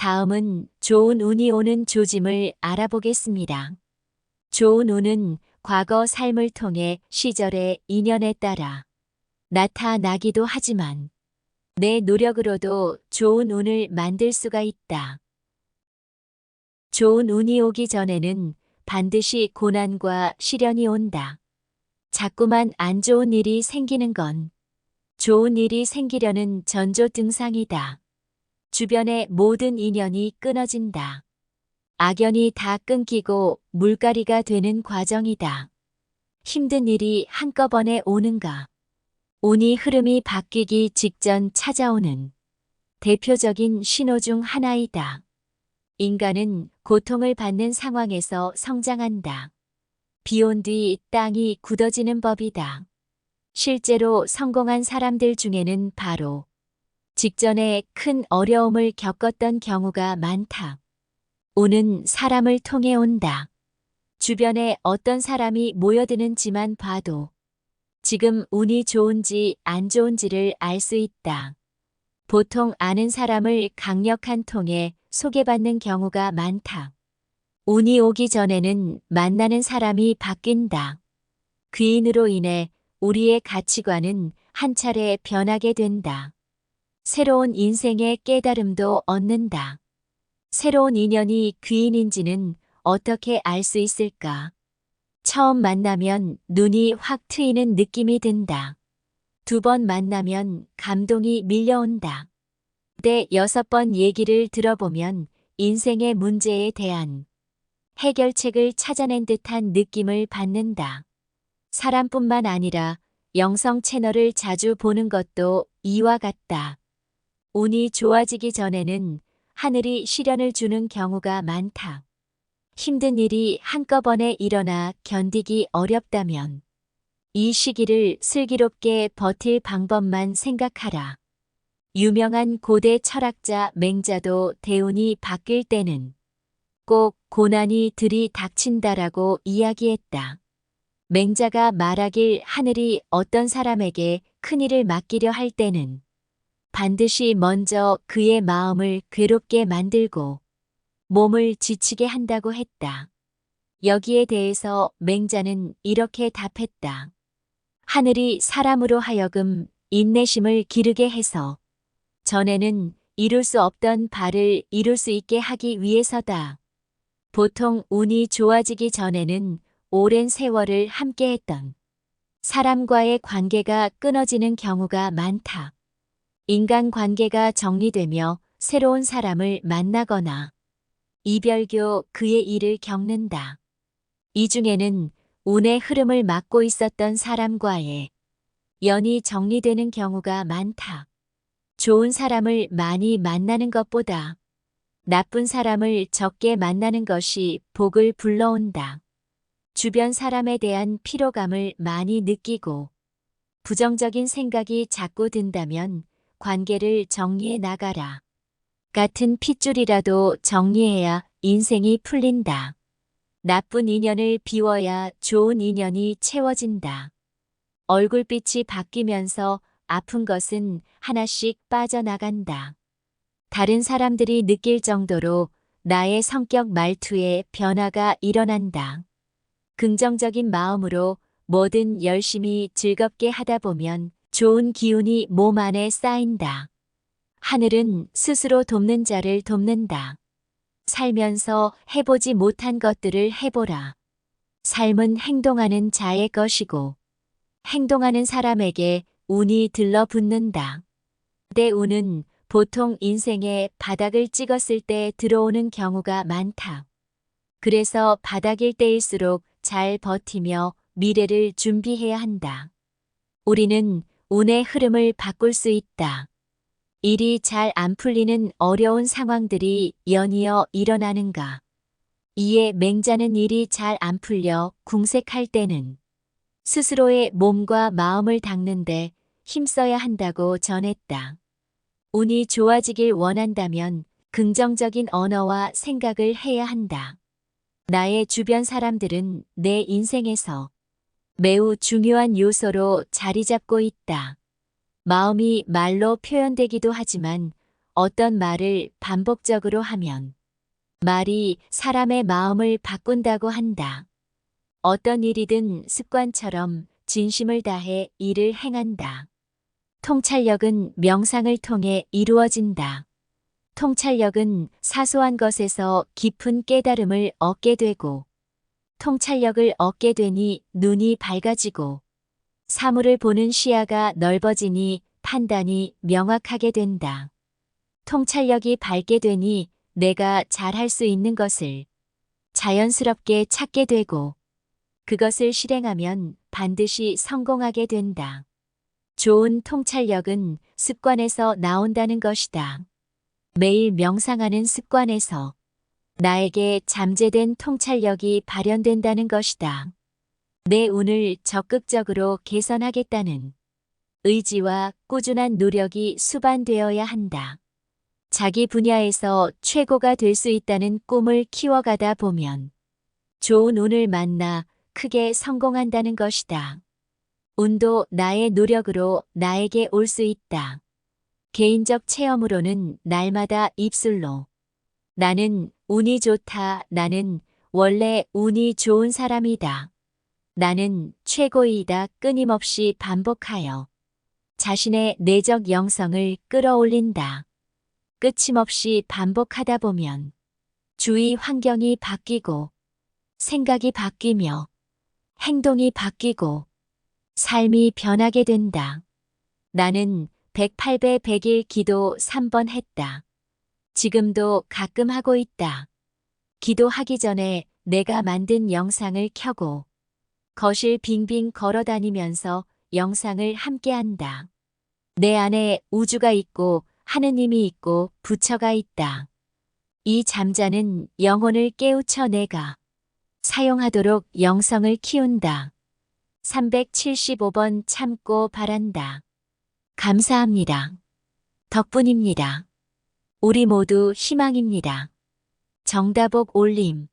다음은 좋은 운이 오는 조짐을 알아보겠습니다. 좋은 운은 과거 삶을 통해 시절의 인연에 따라 나타나기도 하지만 내 노력으로도 좋은 운을 만들 수가 있다. 좋은 운이 오기 전에는 반드시 고난과 시련이 온다. 자꾸만 안 좋은 일이 생기는 건 좋은 일이 생기려는 전조 증상이다. 주변의 모든 인연이 끊어진다. 악연이 다 끊기고 물갈이가 되는 과정이다. 힘든 일이 한꺼번에 오는가? 운이 흐름이 바뀌기 직전 찾아오는 대표적인 신호 중 하나이다. 인간은 고통을 받는 상황에서 성장한다. 비온 뒤 땅이 굳어지는 법이다. 실제로 성공한 사람들 중에는 바로 직전에 큰 어려움을 겪었던 경우가 많다. 운은 사람을 통해 온다. 주변에 어떤 사람이 모여드는지만 봐도 지금 운이 좋은지 안 좋은지를 알 수 있다. 보통 아는 사람을 강력한 통에 소개받는 경우가 많다. 운이 오기 전에는 만나는 사람이 바뀐다. 귀인으로 인해 우리의 가치관은 한 차례 변하게 된다. 새로운 인생의 깨달음도 얻는다. 새로운 인연이 귀인인지는 어떻게 알 수 있을까? 처음 만나면 눈이 확 트이는 느낌이 든다. 두 번 만나면 감동이 밀려온다. 네 여섯 번 얘기를 들어보면 인생의 문제에 대한 해결책을 찾아낸 듯한 느낌을 받는다. 사람뿐만 아니라 영성 채널을 자주 보는 것도 이와 같다. 운이 좋아지기 전에는 하늘이 시련을 주는 경우가 많다. 힘든 일이 한꺼번에 일어나 견디기 어렵다면 이 시기를 슬기롭게 버틸 방법만 생각하라. 유명한 고대 철학자 맹자도 대운이 바뀔 때는 꼭 고난이 들이닥친다라고 이야기했다. 맹자가 말하길 하늘이 어떤 사람에게 큰일을 맡기려 할 때는 반드시 먼저 그의 마음을 괴롭게 만들고 몸을 지치게 한다고 했다. 여기에 대해서 맹자는 이렇게 답했다. 하늘이 사람으로 하여금 인내심을 기르게 해서 전에는 이룰 수 없던 바를 이룰 수 있게 하기 위해서다. 보통 운이 좋아지기 전에는 오랜 세월을 함께했던 사람과의 관계가 끊어지는 경우가 많다. 인간 관계가 정리되며 새로운 사람을 만나거나 이별교 그의 일을 겪는다. 이 중에는 운의 흐름을 막고 있었던 사람과의 연이 정리되는 경우가 많다. 좋은 사람을 많이 만나는 것보다 나쁜 사람을 적게 만나는 것이 복을 불러온다. 주변 사람에 대한 피로감을 많이 느끼고 부정적인 생각이 자꾸 든다면 관계를 정리해 나가라. 같은 핏줄이라도 정리해야 인생이 풀린다. 나쁜 인연을 비워야 좋은 인연이 채워진다. 얼굴빛이 바뀌면서 아픈 것은 하나씩 빠져나간다. 다른 사람들이 느낄 정도로 나의 성격 말투에 변화가 일어난다. 긍정적인 마음으로 뭐든 열심히 즐겁게 하다 보면 좋은 기운이 몸 안에 쌓인다. 하늘은 스스로 돕는 자를 돕는다. 살면서 해보지 못한 것들을 해보라. 삶은 행동하는 자의 것이고, 행동하는 사람에게 운이 들러붙는다. 내 운은 보통 인생에 바닥을 찍었을 때 들어오는 경우가 많다. 그래서 바닥일 때일수록 잘 버티며 미래를 준비해야 한다. 우리는 운의 흐름을 바꿀 수 있다. 일이 잘 안 풀리는 어려운 상황들이 연이어 일어나는가. 이에 맹자는 일이 잘 안 풀려 궁색할 때는 스스로의 몸과 마음을 닦는데 힘써야 한다고 전했다. 운이 좋아지길 원한다면 긍정적인 언어와 생각을 해야 한다. 나의 주변 사람들은 내 인생에서 매우 중요한 요소로 자리 잡고 있다. 마음이 말로 표현되기도 하지만 어떤 말을 반복적으로 하면 말이 사람의 마음을 바꾼다고 한다. 어떤 일이든 습관처럼 진심을 다해 일을 행한다. 통찰력은 명상을 통해 이루어진다. 통찰력은 사소한 것에서 깊은 깨달음을 얻게 되고, 통찰력을 얻게 되니 눈이 밝아지고, 사물을 보는 시야가 넓어지니 판단이 명확하게 된다. 통찰력이 밝게 되니 내가 잘할 수 있는 것을 자연스럽게 찾게 되고, 그것을 실행하면 반드시 성공하게 된다. 좋은 통찰력은 습관에서 나온다는 것이다. 매일 명상하는 습관에서 나에게 잠재된 통찰력이 발현된다는 것이다. 내 운을 적극적으로 개선하겠다는 의지와 꾸준한 노력이 수반되어야 한다. 자기 분야에서 최고가 될 수 있다는 꿈을 키워가다 보면 좋은 운을 만나 크게 성공한다는 것이다. 운도 나의 노력으로 나에게 올 수 있다. 개인적 체험으로는 날마다 입술로 나는 운이 좋다. 나는 원래 운이 좋은 사람이다. 나는 최고이다. 끊임없이 반복하여 자신의 내적 영성을 끌어올린다. 끝임없이 반복하다 보면 주위 환경이 바뀌고 생각이 바뀌며 행동이 바뀌고 삶이 변하게 된다. 나는 108배 100일 기도 3번 했다. 지금도 가끔 하고 있다. 기도하기 전에 내가 만든 영상을 켜고 거실 빙빙 걸어 다니면서 영상을 함께 한다. 내 안에 우주가 있고 하느님이 있고 부처가 있다. 이 잠자는 영혼을 깨우쳐 내가 사용하도록 영성을 키운다. 375번 참고 바란다. 감사합니다. 덕분입니다. 우리 모두 희망입니다. 정다복 올림